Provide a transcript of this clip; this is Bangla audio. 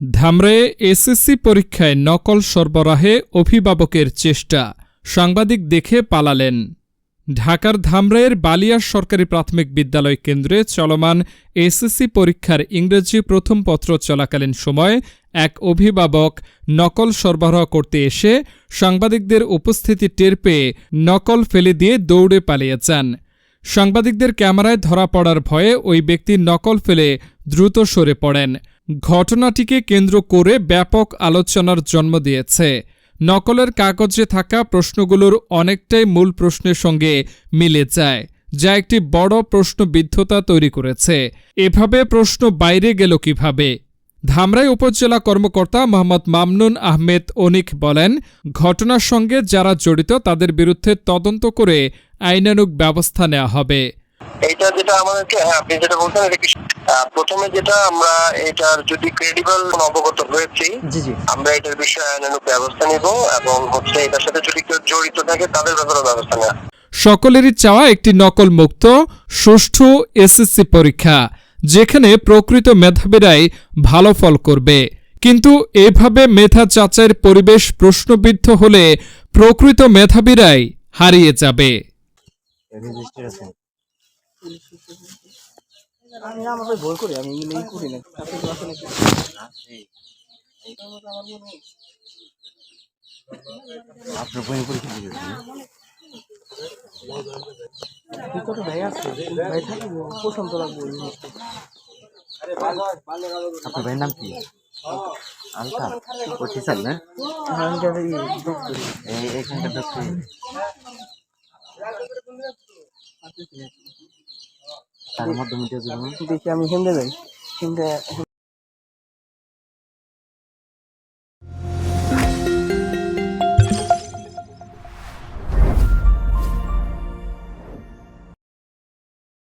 ধামরায়ে এসএসসি পরীক্ষায় নকল সরবরাহে অভিভাবকের চেষ্টা, সাংবাদিক দেখে পালালেন। ঢাকার ধামরায়ের বালিয়ার সরকারি প্রাথমিক বিদ্যালয় কেন্দ্রে চলমান এসএসসি পরীক্ষার ইংরেজি প্রথম পত্র চলাকালীন সময় এক অভিভাবক নকল সরবরাহ করতে এসে সাংবাদিকদের উপস্থিতি টের পেয়ে নকল ফেলে দিয়ে দৌড়ে পালিয়ে যান। সাংবাদিকদের ক্যামেরায় ধরা পড়ার ভয়ে ওই ব্যক্তি নকল ফেলে দ্রুত সরে পড়েন। ঘটনাটিকে কেন্দ্র করে ব্যাপক আলোচনার জন্ম দিয়েছে। নকলের কাগজে থাকা প্রশ্নগুলোর অনেকটাই মূল প্রশ্নের সঙ্গে মিলে যায়, যা একটি বড় প্রশ্নবিদ্ধতা তৈরি করেছে। এভাবে প্রশ্ন বাইরে গেল কীভাবে? ধামরাই উপজেলা কর্মকর্তা মোহাম্মদ মামনুন আহমেদ অনিক বলেন, ঘটনার সঙ্গে যারা জড়িত তাদের বিরুদ্ধে তদন্ত করে আইনানুগ ব্যবস্থা নেওয়া হবে। এইটা যেটা আমাদেরকে হ্যাঁ আপনি যেটা বলছেন, এটা প্রথমে যেটা আমরা এটার যদি ক্রেডিবল অবগত হয়েছি জি জি। আমরা এটার বিষয়ে আইনানুগ ব্যবস্থা নিব এবং হচ্ছে এটার সাথে যদি কেউ জড়িত থাকে তাদের ব্যাপারে ব্যবস্থা নেওয়া। সকলেরই চাওয়া একটি নকল মুক্ত সুষ্ঠু এসএসসি পরীক্ষা যেখানে প্রকৃত মেধাবীরাই ভালো ফল করবে। কিন্তু এভাবে মেধা যাচাইয়ের পরিবেশ প্রশ্নবিদ্ধ হলে প্রকৃত মেধাবীরাই হারিয়ে যাবে। আমি আমাকে ভুল করি আমি এগুলো করি না। আপনি তো আসলে কি? আপনার বই ভিতরে ভাই আছে ভাই থাকবে পছন্দ লাগবে আপনার ভাইয়ের নাম কি? আলতা ও টিচার না? হ্যাঁ, আমি করি। এই এখানকার তার মাধ্যমে দিয়ে দেবেন দেখি আমি হিন্দে যাই। হিন্দে